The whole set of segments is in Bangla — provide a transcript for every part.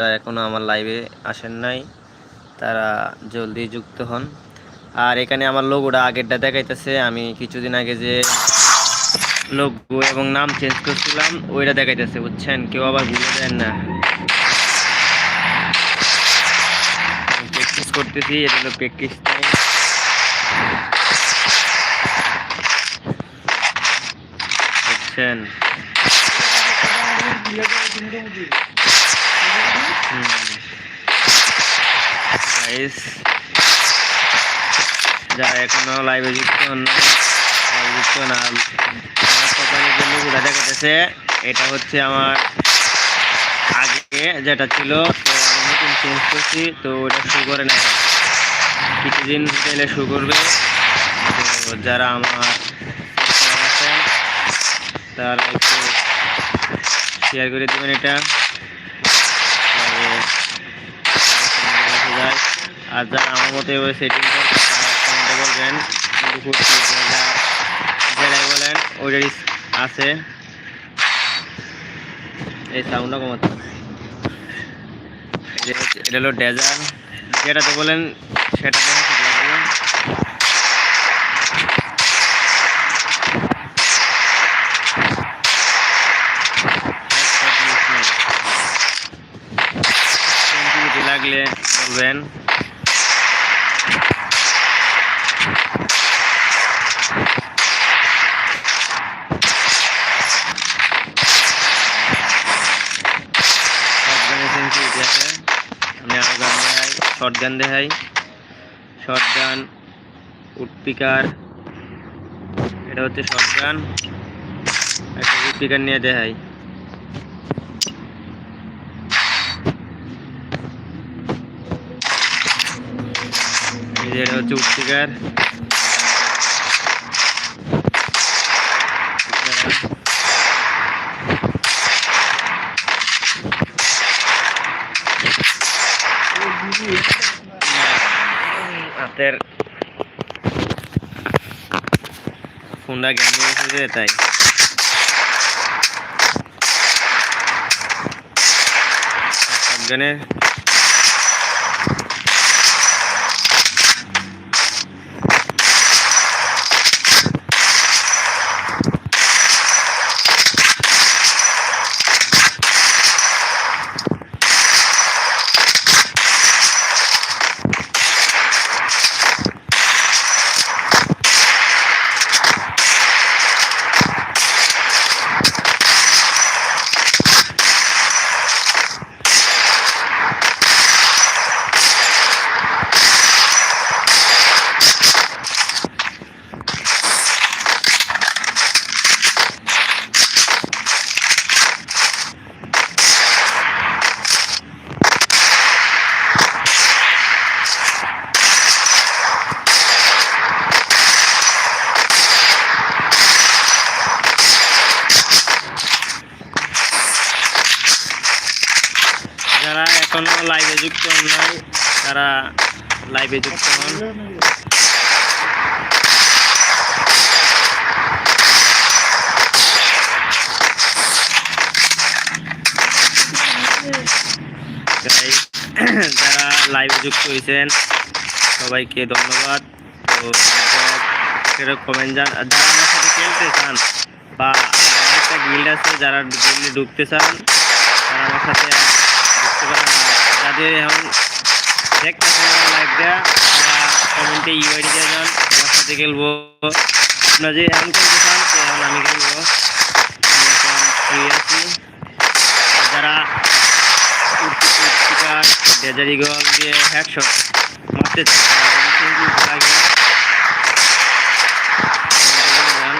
যারা এখনও আমার লাইভে আসেন নাই, তারা জলদি যুক্ত হন। আর এখানে আমার লোগোটা আগেরটা দেখাইতেছে। আমি কিছুদিন আগে যে লোগো এবং নাম চেঞ্জ করছিলাম, ওইটা দেখাইতেছে, বুঝছেন? কেউ আবার ভুলে দেন না। প্র্যাকটিস করতেছি, এটা হলো প্র্যাকটিস বুঝছেন? যারা এখনও লাইভে যুক্ত যুক্ত না, আমার প্রোফাইলের যে লোগোটা দেখাতেছে এটা হচ্ছে আমার আগে যেটা ছিল, তো আমি নতুন চেঞ্জ করছি, তো ওটা শু করে না কিছুদিন গেলে শু করবে। তো যারা আমার আছেন, তারা একটু শেয়ার করে দেবেন এটা তাহলে দেখা যায় আর যারা আমার মতো এভাবে সেটিং কমেন্টে বলবেন, যেটাই বলেন, ওইটারই আছে। এই সাউন্ডটা কমাতে এটা হলো ডেজার যেটাতে বলেন, সেটাতে লাগলে বলবেন শর্ট গানের সেন্সিটিভিটি আছে আমি গান দেখাই শর্ট গান দেখাই শর্ট এটা হচ্ছে শর্ট গান একটা উডপিকার নিয়ে দেখাই। এটা হচ্ছে উডপিকার হাতের ফোনটা নিয়ে এসেছে তাই। শটগানের যারা এখনও লাইভে যুক্ত নাই তারা লাইভে যুক্ত হন। যারা লাইভে যুক্ত হয়েছেন, সবাইকে ধন্যবাদ। তো সেটা কমেন্ট যারা আমার সাথে খেলতে চান বা একটা গিল্ড আছে, যারা গিল্ডে ঢুকতে চান, তারা আমার সাথে এখন দেখতেছেন লাইভটা কমেন্টে ইউআইডি দিয়ে সাথে খেলব। আপনার যে এখন খেলতে চান এখন আমি খেলব। আছি। যারা উত্তিকার গল দিয়ে হেডশট মারতে চান তারা কিন্তু লাগে যান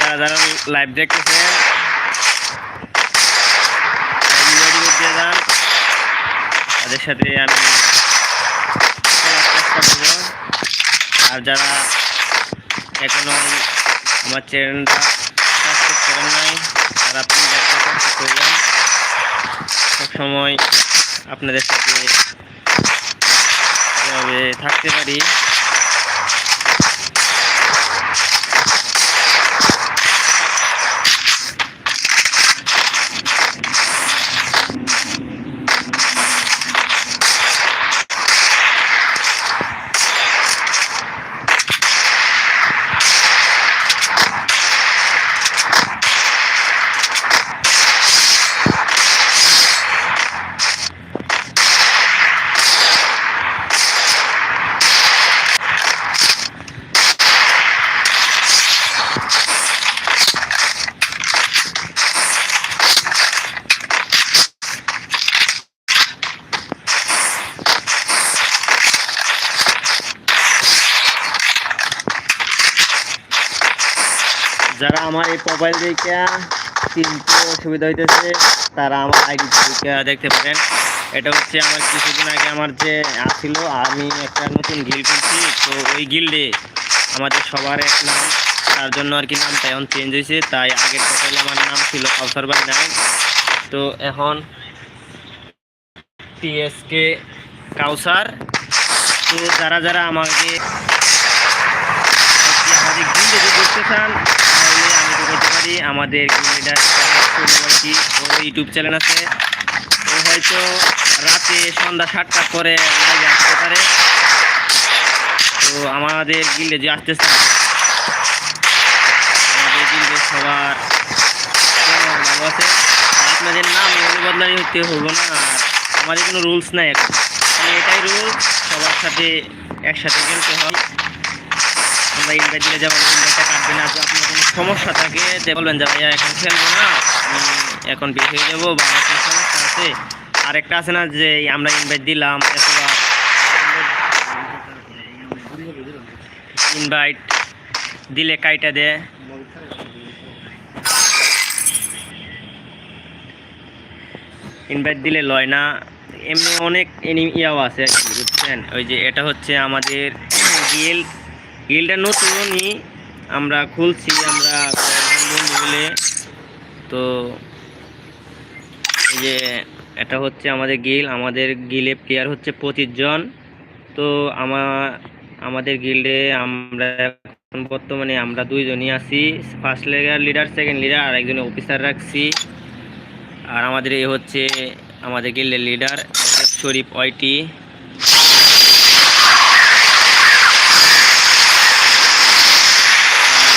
যারা যারা লাইভ দেখতেছেন। দিয়ে যান তাদের সাথে আমি আর যারা এখনও আমার চ্যানেলটা সাবস্ক্রাইব করেন নাই একটা সাবস্ক্রাইব করবেন সবসময় আপনাদের সাথে থাকতে পারি যারা আমার এই প্রোফাইল সুবিধা হইতেছে। তারা আমার আইডি দেখে দেখতে পারেন। এটা হচ্ছে আমার কিছুদিন আগে আমার যে আসছিল আমি একটা নতুন গিল করছি। তো ওই গিল্ডে আমাদের সবার এক নাম, তার জন্য আর কি নামটা এখন চেঞ্জ হয়েছে তাই আগের প্রোফাইলে আমার নাম ছিল কাউসার বাই নাইন তো এখন টিএসকে কাউসার তো যারা যারা আমাকে গিল্ডে যদি দেখতে চান তাহলে আমি তো বলতে পারি আমাদের ইউটিউব চ্যানেল আছে। ও হয়তো রাতে সন্ধ্যা সাতটার পরে লাইভে আসতে পারে। তো আমাদের গিল্ডে যে আসতে চান আমাদের গিল্ডে সবার ভালো আছে। আপনাদের নাম বদলাই হতে হব না আমাদের কোনো রুলস নাই এখন। এটাই রুল সবার সাথে একসাথে খেলতে হয়। আমরা ইনভাইট দিলে যেমন ইনভাইটটা আপনার কোনো সমস্যা থাকে যে বলবেন যে, ভাইয়া, এখন খেলব না এখন বের হয়ে যাব, বা আমার সমস্যা আছে? আর একটা আছে না, যে আমরা ইনভাইট দিলাম অথবা ইনভাইট দিলে কাইটা দেয় ইনভাইট দিলে লয় না। এমনি অনেক ইয়াও আছে বুঝছেন? ওই যে, এটা হচ্ছে আমাদের গিল গিলটা নতুনই। আমরা খুলছি, আমরা মিলে। তো যে এটা হচ্ছে আমাদের গিল, আমাদের গিলে প্লেয়ার হচ্ছে পঁচিশ জন তো আমার আমাদের গিল্ডে আমরা এখন বর্তমানে আমরা দুইজনই আছি। ফার্স্ট লেগার লিডার সেকেন্ড লিডার আর একজন অফিসার রাখছি। আর আমাদের এই হচ্ছে আমাদের গিল্ডের লিডার শরীফ ওয়াইটি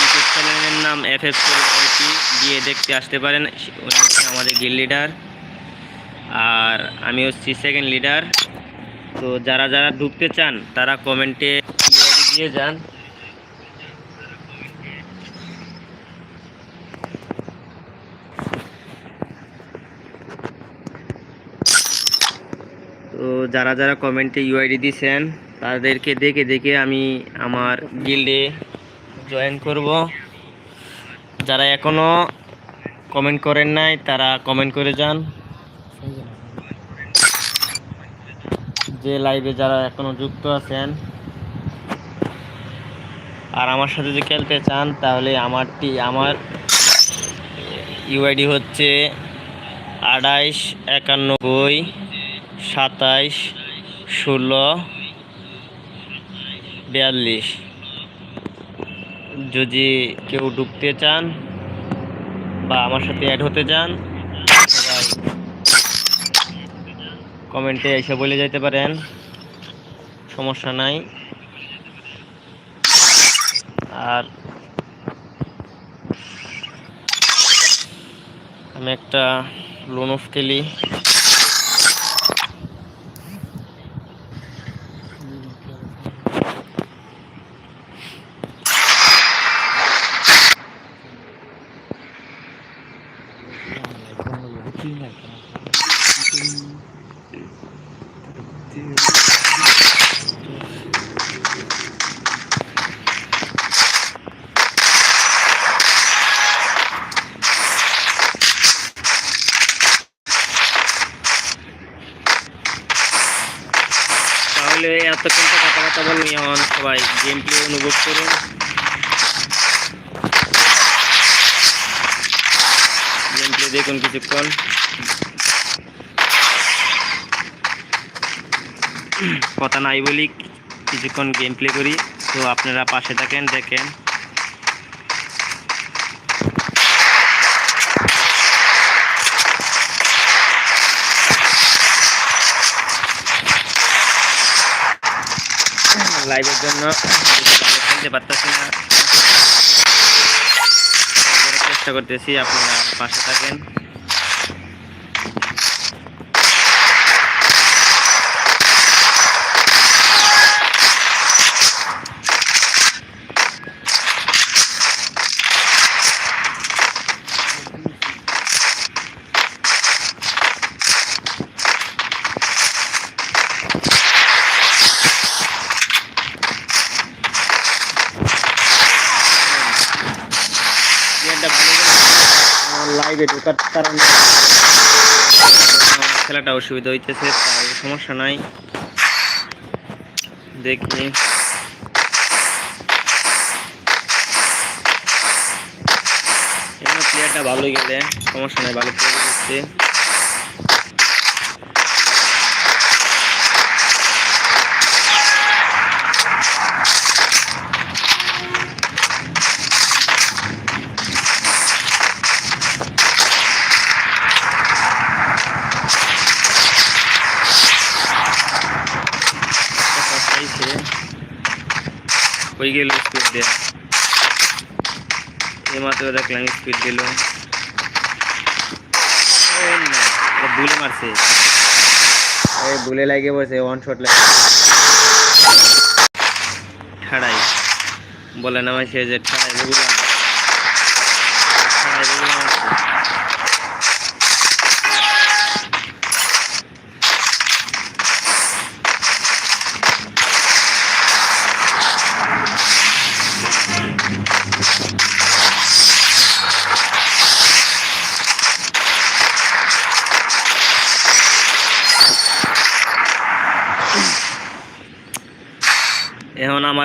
ইউটিউব চ্যানেলের নাম এফ এফ শরীফ ওয়াইটি দিয়ে দেখতে আসতে পারেন। উনি আমাদের গিল লিডার আর আমি হচ্ছি সেকেন্ড লিডার তো যারা যারা ঢুকতে চান, তারা কমেন্টে দিয়ে যান। তো যারা যারা কমেন্টে ইউআইডি দিছেন, তাদেরকে দেখে দেখে আমি আমার গিল্ডে জয়েন করব। যারা এখনও কমেন্ট করেন নাই, তারা কমেন্ট করে যান। যে লাইভে যারা এখনও যুক্ত আছেন, আর আমার সাথে যদি খেলতে চান, তাহলে আমারটি, আমার ইউআইডি হচ্ছে আড়াইশ, একানব্বই, সাতাইশ, ষোলো, বিয়াল্লিশ। যদি কেউ ঢুকতে চান বা আমার সাথে অ্যাড হতে চান কমেন্টে এসে বলে যেতে পারেন, সমস্যা নাই। আর আমি একটা লোন অফ খেলি। তাহলে এতক্ষণ তো কথা কথা বলবি এখন সবাই গেম প্লে অনুভব করুন। গেম প্লে দেখুন কিছুক্ষণ। কথা নাই বলি, কিছুক্ষণ গেম প্লে করি। তো আপনারা পাশে থাকেন, দেখেন। লাইভের জন্য। শুনতে পারতেছি না। চেষ্টা করতেছি আপনারা পাশে থাকেন। লাইভে ঢোকার কারণে খেলাটা অসুবিধা হইতেছে, তাই সমস্যা নাই। দেখি। প্লেয়ারটা ভালো গেলে সমস্যা নাই, ভালো প্লেয়ার কই গেল স্পিড দেওয়া এই মাত্র দেখলাম স্পিড দিল। বুলে মারছে। এই ভুলে লাগে বসে ওয়ান শট লাগে। ঠাড়াই। বলে না সে যে ঠাড়াই বগুলা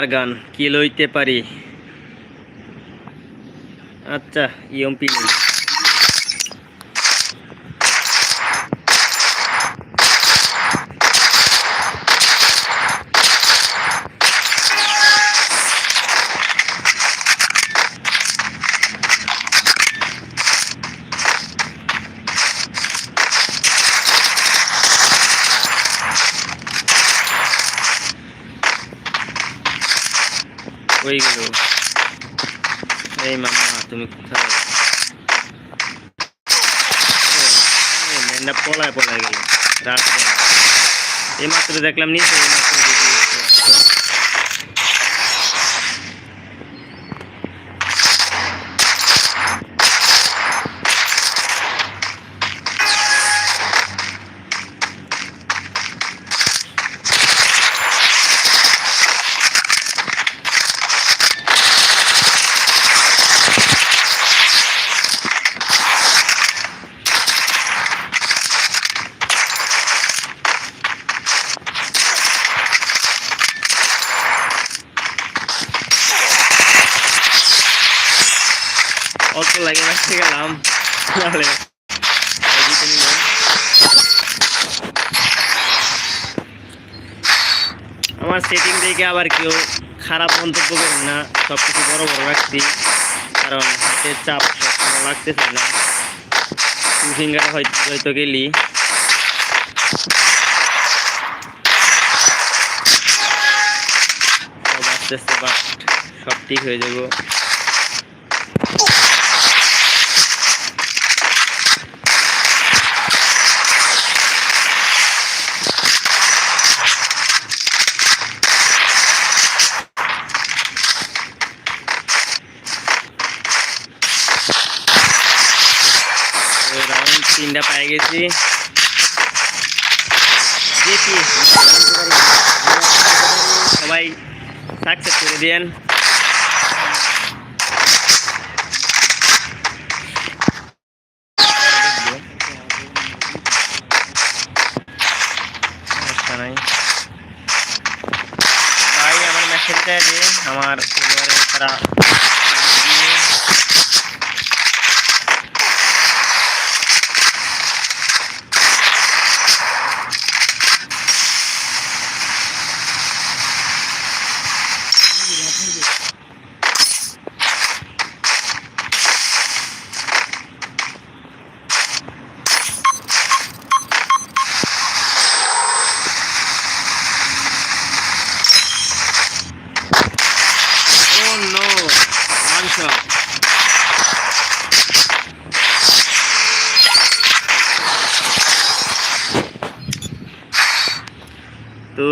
আমার গান কি লইতে পারি? আচ্ছা ইএমপি নেই মেন্ডা পলায় পলায় গেল এই মাত্র দেখলাম এই লাগে রাখতে গেলাম নাহলে আমার সেটিং দেখে আবার কেউ খারাপ মন্তব্য করেন না সব কিছু বড় বড় রাখছি কারণ হাতের চাপ সবসময় লাগতেছে না টু হয়তো হয়তো গেলি আস্তে আস্তে বাট সব ঠিক হয়ে যাব তিনটা পাই গেছি। দেখি। সবাই সাকসেস করে সমস্যা ভাই, আমার মেসেজটা দিয়ে আমার পরিবারের তারা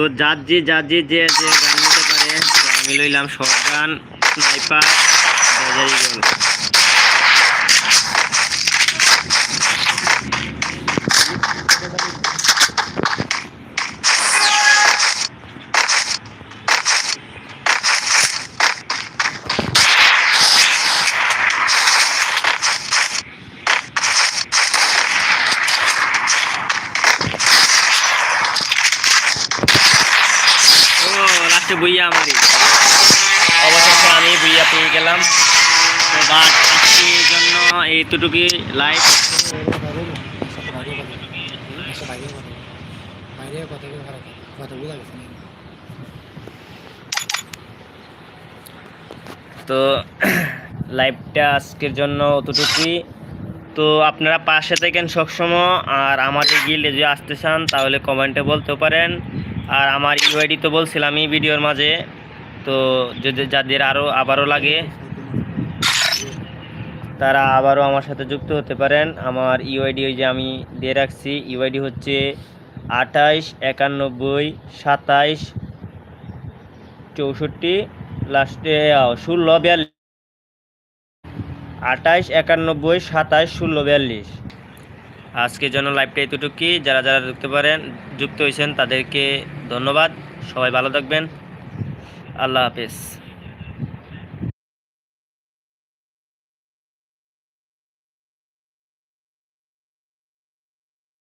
তো যার যে যে গান নিতে পারে আমি লইলাম শর্ট গান বাজারি গান ও লাস্টে বইয়া আমারই। অবশেষে আমি বইয়া পেয়ে গেলাম। তো জন্য এইটুকুই লাইভ তো লাইভটা আজকের জন্য অতটুকুই। তো আপনারা পাশে থাকেন সবসময়, আর আমাদের গিল্ডে যদি আসতে চান, তাহলে কমেন্টে বলতে পারেন। আর আমার ইউআইডি তো বলছিলাম এই ভিডিওর মাঝে, তো যদি যাদের আরও আবারও লাগে, তারা আবারও আমার সাথে যুক্ত হতে পারেন। আমার ইউআইডি ওই যে আমি দিয়ে রাখছি ইউআইডি হচ্ছে আঠাইশ একানব্বই সাতাইশ চৌষট্টি, লাস্টে ষোলো, বিয়াল্লিশ। আঠাইশ একানব্বই সাতাইশ ষোলো, বিয়াল্লিশ। আজকের জন্য লাইভটা এতটুকুই যারা যারা যুক্ত পারেন, যুক্ত হয়েছেন, তাদেরকে ধন্যবাদ। সবাই ভালো থাকবেন। আল্লাহ হাফেজ।